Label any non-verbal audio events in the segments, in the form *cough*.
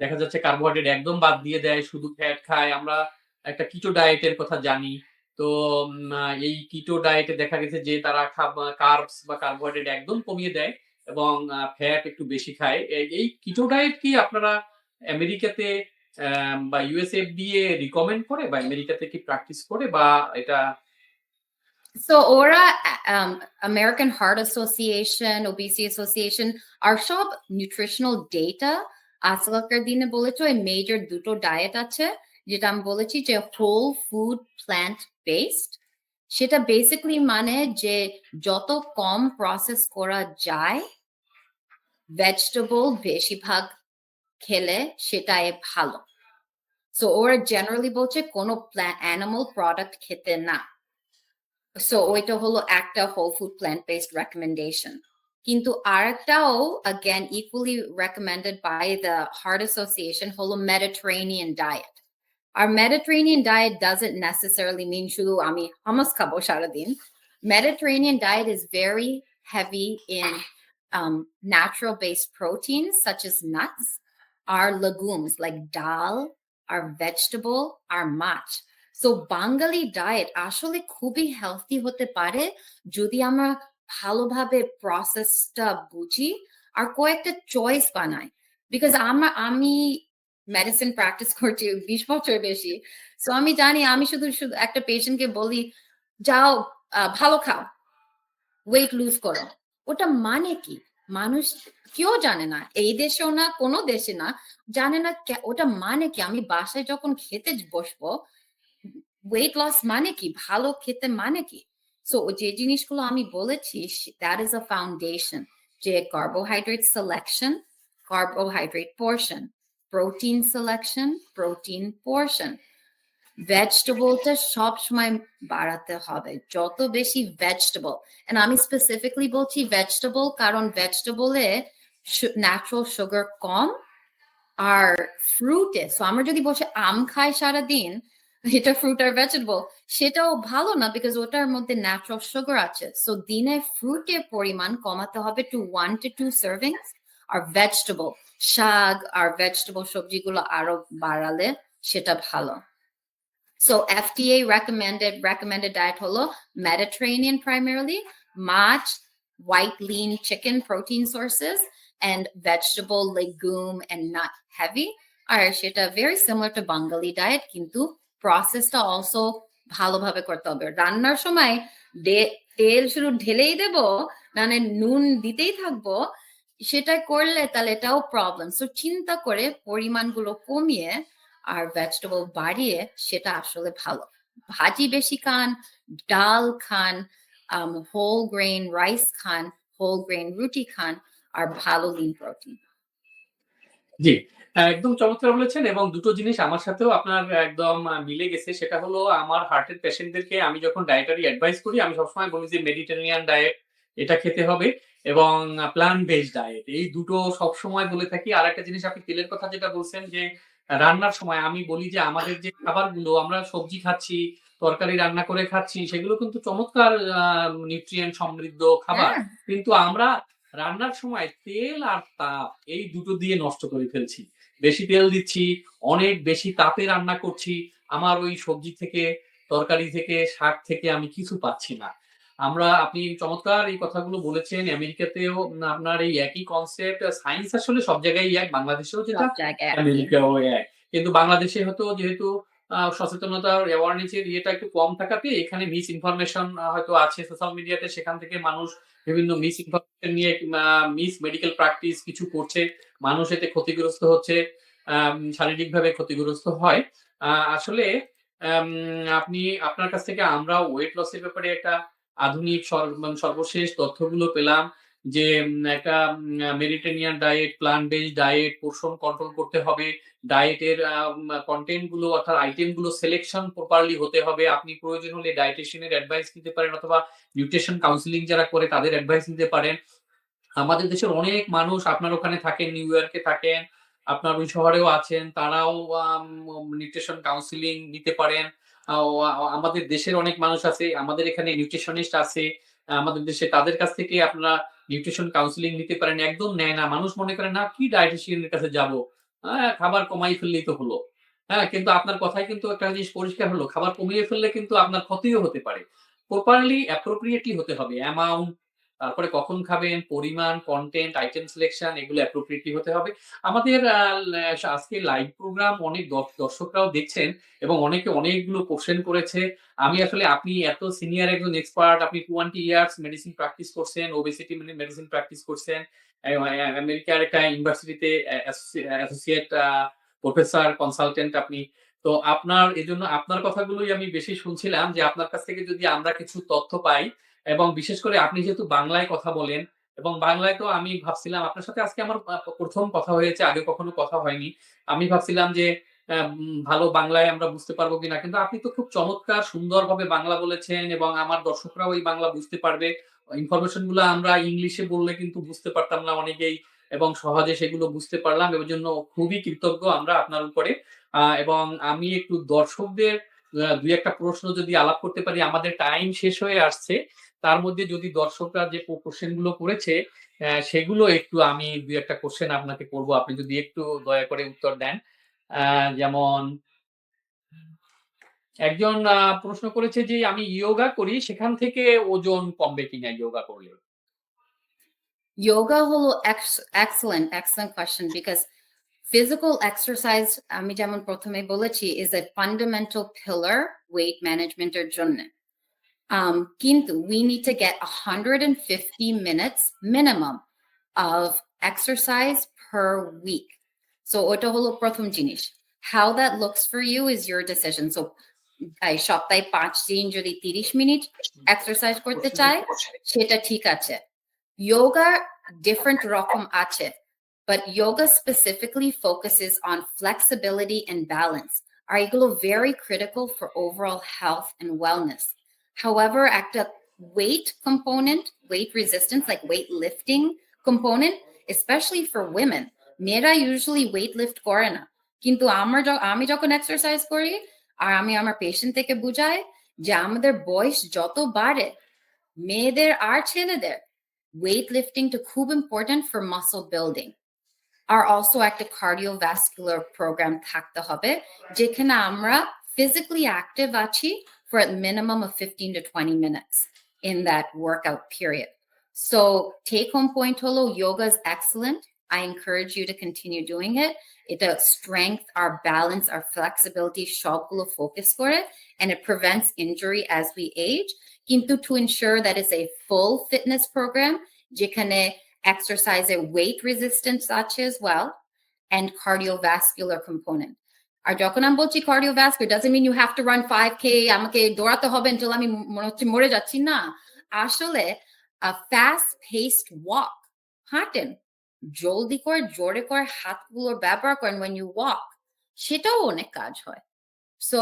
দেখা যাচ্ছে কার্বোহাইড্রেট একদম বাদ দিয়ে দেয়, শুধু ফ্যাট খায়। আমরা একটা কিটো ডায়েটের কথা জানি। তো এই কিটো ডায়েটে দেখা গেছে যে তারা কার্বস বা কার্বোহাইড্রেট একদম কমিয়ে দেয় এবং ফ্যাট একটু বেশি খায়। এই কিটো ডায়েট কি আপনারা আমেরিকাতে বা USFDA রিকমেন্ড করে বা আমেরিকাতে কি প্র্যাকটিস করে বা এটা So আ um, American Heart Association, Obesity Association আর সব নিউট্রিশনাল ডেটা আজকালকার দিনে বলেছে ওই মেজর দুটো ডায়েট আছে, যেটা আমি বলেছি যে হোল ফুড প্ল্যান্ট বেসড সেটা বেসিক্যালি মানে যে যত কম প্রসেস করা যায় ভেজিটেবল বেশিরভাগ খেলে সেটাই ভালো। সো ওরা জেনারেলি বলছে কোনো অ্যানিমাল প্রোডাক্ট খেতে না। সো ওইটা হলো একটা whole food plant based recommendation কিন্তু আরেকটাও again equally recommended by the Heart Association হলো Mediterranean diet our Mediterranean diet doesn't necessarily mean শুধু আমি হামাস খাবো সারাদিন Mediterranean diet is very heavy in um, natural based proteins such as nuts our legumes like dal our vegetable our maachh so Bangali diet আসলে খুবই healthy হতে পারে যদি আমরা ভালোভাবে প্রসেসটা বুঝি আর কয়েকটা চয়েস বানাই। বিকজ আমরা, আমি মেডিসিন প্র্যাকটিস *laughs* করছি বিশ বছর বেশি। সো আমি জানি, আমি শুধু শুধু একটা পেশেন্টকে বলি, যাও ভালো খাও ওয়েট লুজ করো। ওটা মানে কি? মানুষ কেউ জানে না। এই দেশেও না, কোনো দেশে না, জানে না ওটা মানে কি? আমি বাসায় যখন খেতে বসবো ওয়েট লস মানে কি? ভালো খেতে মানে কি? সো যে জিনিসগুলো আমি বলেছি দ্যাট ইজ আ ফাউন্ডেশন যে carbohydrate selection carbohydrate portion protein selection protein portion ভেজিটেবলটা সব সময় বাড়াতে হবে যত বেশি ভেজিটেবল এন্ড আমি স্পেসিফিকলি বলছি ভেজিটেবল কারণ ভেজিটেবলে ন্যাচারাল সুগার কম আর ফ্রুটে সো আমরা যদি বসে আম খাই সারাদিন এটা ফ্রুট আর ভেজিটেবল সেটাও ভালো না বিকজ ওটার মধ্যে ন্যাচারাল সুগার আছে সো দিনে ফ্রুটের পরিমাণ কমাতে হবে two one two two servings আর ভেজিটেবল শাক আর ভেজিটেবল সবজিগুলো আরো বাড়ালে সেটা ভালো So FDA recommended recommended diet holo Mediterranean primarily, match, white lean chicken protein sources, and vegetable, legume, and nut heavy. আর সেটা very similar to Bengali diet, কিন্তু প্রসেসটা অলসো ভালোভাবে করতে হবে। রান্নার সময় তেল শুধু ঢেলেই দেব মানে নুন দিতেই থাকব সেটা করলে তাহলে এটাও প্রবলেম সো চিন্তা করে পরিমাণগুলো কমিয়ে আর ভেজিটেবল বাড়িয়ে সেটা আসলে ভালো। ভাজি বেশি খান ডাল খান হোল গ্রেন রাইস খান হোল গ্রেন রুটি খান আর ভালো লিন প্রোটিন জি, একদম চমৎকার বলেছেন এবং দুটো জিনিস আমার সাথেও আপনার একদম মিলে গেছে। সেটা হলো আমার হার্টের পেশেন্টদেরকে আমি যখন ডায়েটারি অ্যাডভাইস করি আমি সবসময় বলি যে মেডিটেরিয়ান ডায়েট এটা খেতে হবে এবং আ প্লান্ট বেসড ডায়েট। এই দুটো সবসময় বলে থাকি। আরেকটা জিনিস আপনি তেলের কথা যেটা বলছেন যে রান্নার সময় আমি বলি যে আমাদের যে খাবারগুলো আমরা সবজি খাচ্ছি, তরকারি রান্না করে খাচ্ছি সেগুলো কিন্তু চমৎকার নিউট্রিয়েন্ট সমৃদ্ধ খাবার। হ্যাঁ কিন্তু আমরা রান্নার সময় তেল আর তাপ এই দুটো দিয়ে নষ্ট করে ফেলছি। বেশি তেল দিচ্ছি, অনেক বেশি তাপে রান্না করছি। আমার ওই সবজি থেকে, তরকারি থেকে, শাক থেকে আমি কিছু পাচ্ছি না। আমরা আপনি চমৎকার এই কথাগুলো বলেছেন। আমেরিকাতেও আপনার এই একই কনসেপ্ট সায়েন্স আসলে সব জায়গায় এক। বাংলাদেশেও যেটা। আমেরিকাও এক। কিন্তু বাংলাদেশে হয়তো যেহেতু সচেতনতার অ্যাওয়ারনেস এর ইয়েটা একটু কম থাকাতে এখানে মিস ইনফরমেশন হয়তো আছে সোশ্যাল মিডিয়াতে সেখান থেকে মানুষ বিভিন্ন মিস ইনফরমেশন নিয়ে মিস মেডিকেল প্র্যাকটিস কিছু করছে। মানুষ এতে ক্ষতিগ্রস্ত হচ্ছে। শারীরিকভাবে ক্ষতিগ্রস্ত হয়। আসলে আপনি, আপনার কাছ থেকে আমরা ওয়েট লস এর ব্যাপারে একটা আধুনিক মানে সর্বশেষ তথ্যগুলো পেলাম যে একটা Mediterranean diet, plant based diet, portion control করতে হবে। ডায়েটের কনটেন্টগুলো অর্থাৎ আইটেমগুলো সিলেকশন প্রপারলি হতে হবে। আপনি প্রয়োজন হলে ডায়েটিশিয়ান এর অ্যাডভাইস নিতে পারেন অথবা নিউট্রিশন কাউন্সিলিং যারা করে তাদের অ্যাডভাইস নিতে পারেন। আমাদের দেশের অনেক মানুষ আপনার ওখানে থাকেন, নিউ ইয়র্কে থাকেন, আপনার ওই শহরেও আছেন। তারাও নিউট্রিশন কাউন্সিলিং নিতে পারেন। আমাদের দেশের অনেক মানুষ আছে। আমাদের এখানে নিউট্রিশনিস্ট আছে। আমাদের দেশে তাদের কাছ থেকে আপনারা নিউট্রিশন কাউন্সিলিং নিতে পারেন। একদম নেয় না। মানুষ মনে করে না কি ডায়েটিশিয়ানের কাছে যাব হ্যাঁ, খাবার কমাই ফেললেই তো হলো। হ্যাঁ, কিন্তু আপনার কথায় কিন্তু একটা জিনিস পরিষ্কার হলো। খাবার কমিয়ে ফেললে কিন্তু আপনার ক্ষতিও হতে পারে। প্রপারলি অ্যাপ্রোপ্রিয়েটলি হতে হবে। অ্যামাউন্ট, তারপরে কখন খাবেন, পরিমাণ, কন্টেন্ট আইটেম সিলেকশন এগুলো appropriately হতে হবে। আমাদের আজকে লাইভ প্রোগ্রাম অনেক দর্শ দর্শকরাও দেখছেন এবং অনেকে অনেকগুলো কোশ্চেন করেছে। আমি আসলে আপনি এত সিনিয়র একজন এক্সপার্ট, আপনি 20 ইয়ার্স মেডিসিন প্র্যাকটিস করছেন, ওবেসিটি মেডিসিন প্র্যাকটিস করছেন। আমেরিকার একটা ইউনিভার্সিটিতে a associ associate professor, consultant আপনি। তো আপনার এজন্য আপনার কথাগুলোই আমি বেশি শুনছিলাম যে আপনার কাছ থেকে যদি আমরা কিছু তথ্য পাই এবং বিশেষ করে আপনি যেহেতু বাংলায় কথা বলেন এবং বাংলায় তো আমি ভাবছিলাম আপনার সাথে আজকে আমার প্রথম কথা হয়েছে, আগে কখনো কথা হয়নি। আমি ভাবছিলাম যে ভালো বাংলায় আমরা বুঝতে পারব কিনা। কিন্তু আপনি তো খুব চমৎকার সুন্দরভাবে বাংলা বলেছেন এবং আমার দর্শকরাও এই বাংলা বুঝতে পারবে। ইনফরমেশনগুলো আমরা ইংলিশে বললে কিন্তু বুঝতে পারতাম না অনেকেই এবং সহজে সেগুলো বুঝতে পারলাম। এর জন্য খুবই কৃতজ্ঞ আমরা আপনার উপরে। এবং আমি একটু দর্শকদের দুই ২-১ প্রশ্ন যদি আলাপ করতে পারি, আমাদের টাইম শেষ হয়ে আসছে। তার মধ্যে যদি দর্শকরা যে কো কোয়েশ্চেনগুলো করেছে, সেগুলো একটু আমি ২-১ টা আপনাকে করব। আপনি যদি একটু দয়া করে উত্তর দেন। যেমন একজন প্রশ্ন করেছে যে, "আমি ইয়োগা করি, সেখান থেকে ওজন কমবে কিনা ইয়োগা করলে?" Yoga হলো excellent, excellent question because physical exercise আমি যেমন প্রথমে বলেছি a fundamental pillar weight management এর জন্যে। Um, কিন্তু we need to get 150 minutes minimum of exercise per week. So ওটা হলো ১ম জিনিস। How that looks for you is your decision. So এই সপ্তাহে ৫ দিন যদি ৩০ মিনিট এক্সারসাইজ করতে চায়, সেটা ঠিক আছে। Yoga different রকম আছে। But yoga specifically focuses on flexibility and balance. আর এগুলো very critical for overall health and wellness. However, একটা weight component, weight resistance, like weight lifting component, especially for women, মেয়েরা usually weight lift করে না। কিন্তু আমার য আমি যখন এক্সারসাইজ করি আর আমি আমার পেশেন্ট থেকে বুঝাই যে আমাদের বয়স যত বাড়ে, মেয়েদের আর ছেলেদের weight lifting টা খুব important for muscle building. R also একটা cardiovascular program থাকতে হবে, যেখানে আমরা physically active আছি for a minimum of 15 to 20 minutes in that workout period. So, take home point, Tolo, yoga is excellent. I encourage you to continue doing it. It does strength, our balance, our flexibility, shogula focus for it, and it prevents injury as we age. Kintu to ensure that it's a full fitness program, jikane exercise a weight resistance as well, and cardiovascular component. আর যখন আমি বলছি cardiovascular doesn't mean you have to run 5k আমাকে দৌড়াতে হবে until আমি ম মনে হচ্ছে মরে যাচ্ছি না। আসলে a fast paced walk হাঁটেন। জলদি করে জোরে করে হাতগুলো ব্যবহার করেন when you walk সেটাও অনেক কাজ হয়। So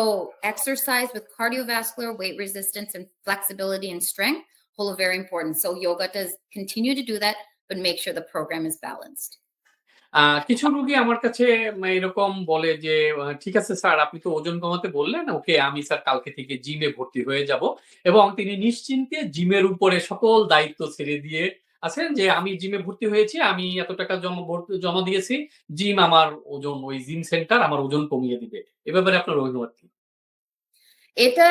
exercise with cardiovascular weight resistance and flexibility and strength হলো very important. So yoga does continue to do that, but make sure the program is balanced. কিছু রোগী আমার কাছে এরকম বলে যে, "ঠিক আছে স্যার আপনি তো ওজন কমাতে বললেন, ওকে আমি স্যার কালকে থেকে জিমে ভর্তি হয়ে যাব।" এবং তিনি নিশ্চিন্তে জিমের উপরে সকল দায়িত্ব ছেড়ে দিয়ে আছেন যে, "আমি জিমে ভর্তি হয়েছি, আমি এত টাকা জমা দিয়েছি। জিম আমার ওজন ওই জিম সেন্টার আমার ওজন কমিয়ে দিবে।" এ ব্যাপারে আপনার অভিমত কি? এটা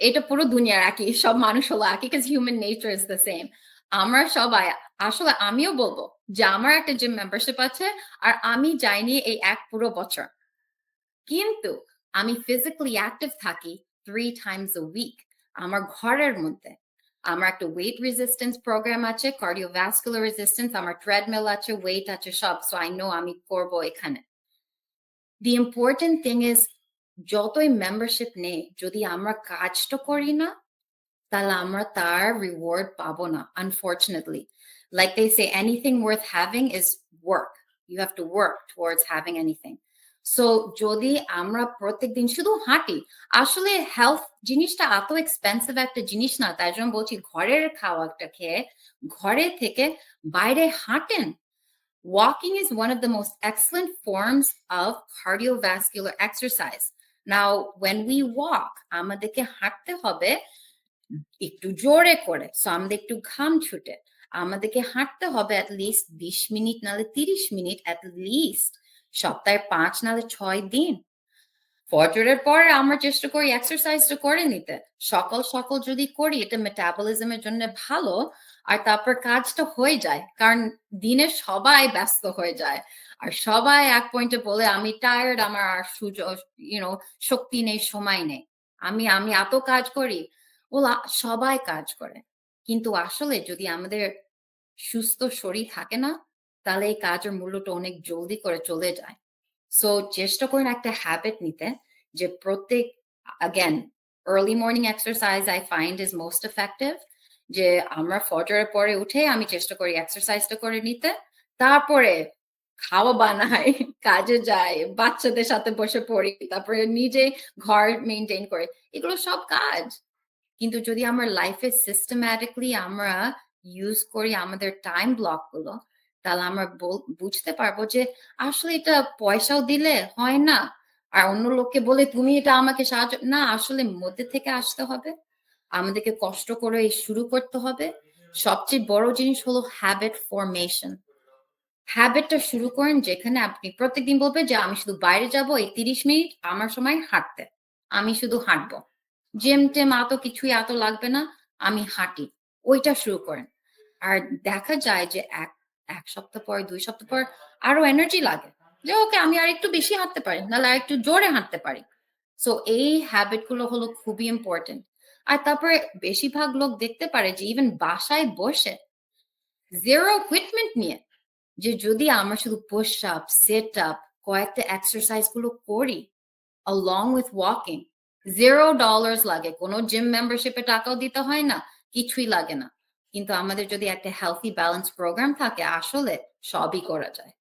এটা পুরো দুনিয়ার একই। সব মানুষ হলো একই because human nature is the same. আমরা সবাই আসলে আমিও বলব যে আমার একটা জিম মেম্বারশিপ আছে আর আমি যাইনি এই ১ পুরো বছর। কিন্তু আমি physically active থাকি 3 times a week আমার ঘরের মধ্যে। আমার একটা weight resistance program আছে, cardiovascular resistance, আমার treadmill আছে, weight আছে সব। So I know আমি করব এখানে। The important thing is যতই মেম্বারশিপ নেই, যদি আমরা কাজটা করি না, তাহলে আমরা তার রিওয়ার্ড পাবো না, unfortunately. Like they say, anything worth having is work. You have to work towards having anything. So যদি আমরা প্রত্যেকদিন শুধু হাঁটি, আসলে হেলথ জিনিসটা এত এক্সপেনসিভ একটা জিনিস না। তাই জন্য বলছি ঘরের খাওয়াটা খেয়ে ঘরে থেকে বাইরে হাঁটেন। Walking is one of the most excellent forms of cardiovascular exercise. Now, when we walk, আমাদেরকে হাঁটতে হবে একটু জোরে করে। সো আমাদের একটু ঘাম ছুটে। আমাদেরকে হাঁটতে হবে least ২০ মিনিট নাহলে ৩০ মিনিট least সপ্তাহে ৫ নাহলে ৬ দিন। ফজরের পরে আমরা চেষ্টা করি এক্সারসাইজটা করে নিতে। সকাল, সকাল যদি করি এটা মেটাবলিজম এর জন্য ভালো। আর তারপর কাজটা হয়ে যায়। কারণ দিনে সবাই ব্যস্ত হয়ে যায়। আর সবাই এক পয়েন্টে বলে আমি টায়ার্ড আমার আর সুযোগ ইউ নো শক্তি নেই, সময় নেই। আমি আমি এত কাজ করি। ওলা সবাই কাজ করে। কিন্তু আসলে যদি আমাদের সুস্থ শরীর থাকে না, তাহলে এই কাজের মূল্যটা অনেক জলদি করে চলে যায়। সো চেষ্টা করেন একটা হ্যাবিট নিতে যে প্রত্যেক again early morning exercise I find is most effective যে আমরা ফজরের পরে উঠে আমি চেষ্টা করি এক্সারসাইজটা করে নিতে। তারপরে খাওয়া বানাই, *laughs* কাজে যাই, বাচ্চাদের সাথে বসে পড়ি। তারপরে নিজে ঘর মেইনটেইন করে এগুলো সব কাজ। কিন্তু যদি আমরা লাইফে সিস্টেম্যাটিক্যালি আমরা ইউজ করি আমাদের টাইম ব্লকগুলো, তাহলে আমরা বুঝতে পারব যে আসলে এটা পয়সাও দিলে হয় না। আর অন্য লোককে বলে তুমি এটা আমাকে সাহায্য না আসলে মধ্যে থেকে আসতে হবে। আমাদেরকে কষ্ট করে শুরু করতে হবে। সবচেয়ে বড় জিনিস হলো হ্যাবিট ফরমেশন। হ্যাবিটটা শুরু করেন যেখানে আপনি প্রত্যেকদিন বলবেন যে আমি শুধু বাইরে যাব এই ৩০ মিনিট আমার সময় হাঁটতে। আমি শুধু হাঁটবো। জিম-টিম এত কিছুই এত লাগবে না। আমি হাঁটি। ওইটা শুরু করেন। আর দেখা যায় যে এক ১ সপ্তাহ পর দুই সপ্তাহ পর আরও এনার্জি লাগে। যে ওকে আমি আরেকটু বেশি হাঁটতে পারি। নাহলে আরেকটু জোরে হাঁটতে পারি। সো এই হ্যাবিটগুলো হলো খুবই ইম্পোর্টেন্ট। আর তারপরে বেশিরভাগ লোক দেখতে পারে যে ইভেন বাসায় বসে জিরো ইকুইপমেন্ট নিয়ে যে যদি আমরা শুধু পুশ আপ, সিট আপ কয়েকটা এক্সারসাইজগুলো করি along with walking $0 লাগে। কোনো জিম মেম্বারশিপে টাকাও দিতে হয় না। কিছুই লাগে না। কিন্তু আমাদের যদি একটা হেলথি ব্যালেন্স প্রোগ্রাম থাকে, আসলে সবই করা যায়।